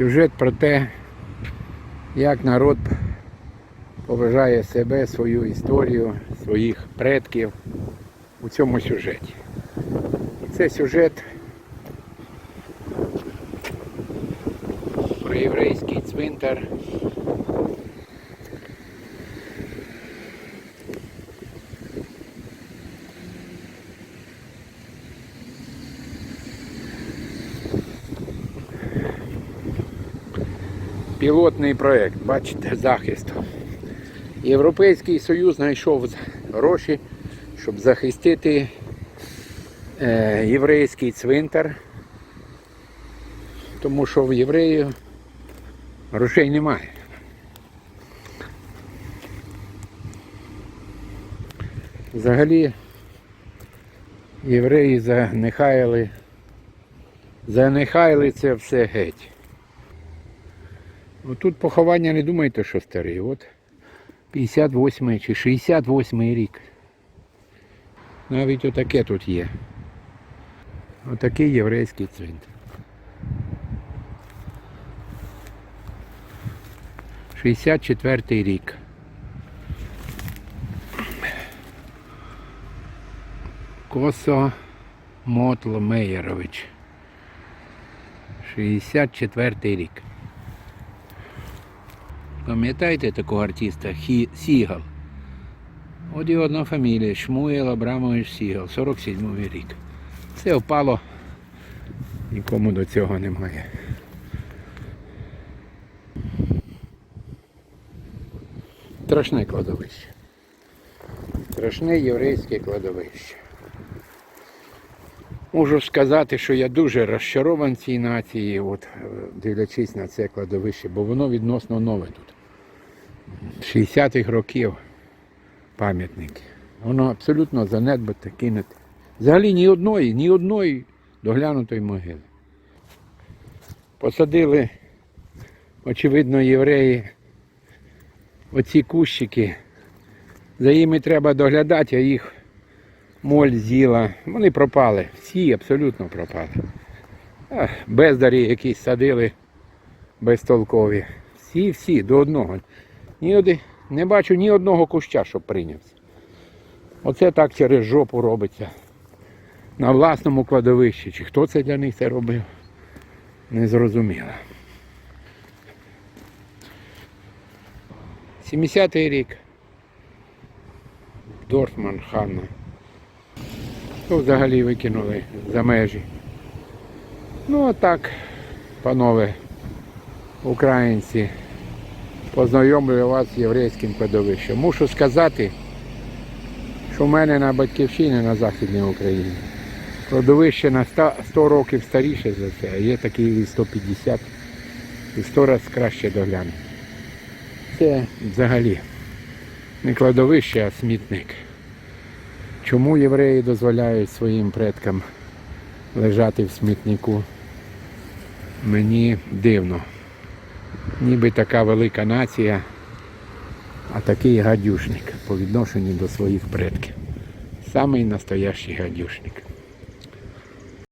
Сюжет про те, як народ поважає себе, свою історію, своїх предків у цьому сюжеті. І це сюжет про єврейський цвинтар. Пілотний проєкт, бачите, захисту. Європейський Союз знайшов гроші, щоб захистити е, єврейський цвинтар, тому що в євреїв грошей немає. Взагалі євреї занехаяли, занехаяли це все геть. Ну, тут поховання не думайте, що старі. От 58 чи 68 рік. Навіть отаке тут є. Отакий єврейський цвинтар. 64 рік. Косо Мотло Меєрович. 64 рік. Пам'ятаєте такого артиста Хі... Сігал? От його одна фамілія Шмуєл Абрамович Сігал, 47 рік. Це впало, нікому до цього немає. Страшне кладовище. Страшне єврейське кладовище. Можу сказати, що я дуже розчарований цій нації, от, е, дивлячись на це кладовище, бо воно відносно нове тут. 60-х років пам'ятник. Воно абсолютно занедбате, кинуте. Взагалі ні одної, ні одної доглянутої могили. Посадили, очевидно, євреї оці кущики. За ними треба доглядати, а їх моль з'їла. Вони пропали. Всі абсолютно пропали. Бездарі якісь садили безтолкові. Всі, всі до одного. Ні один, не бачу ні одного куща, щоб прийнявся. Оце так через жопу робиться. На власному кладовищі. Чи хто це для них це робив? Не зрозуміло. 70-й рік. Дорфман Ханна. То взагалі викинули за межі. Ну а так, панове українці, познайомлюю вас з єврейським кладовищем. Мушу сказати, що в мене на батьківщині на Західній Україні кладовище на 100, 100 років старіше за це, а є такі і 150 і 100 разів краще доглянути. Це взагалі не кладовище, а смітник. Чому євреї дозволяють своїм предкам лежати в смітнику? Мені дивно. Ніби така велика нація, а такий гадюшник по відношенню до своїх предків. Самий настоящий гадюшник.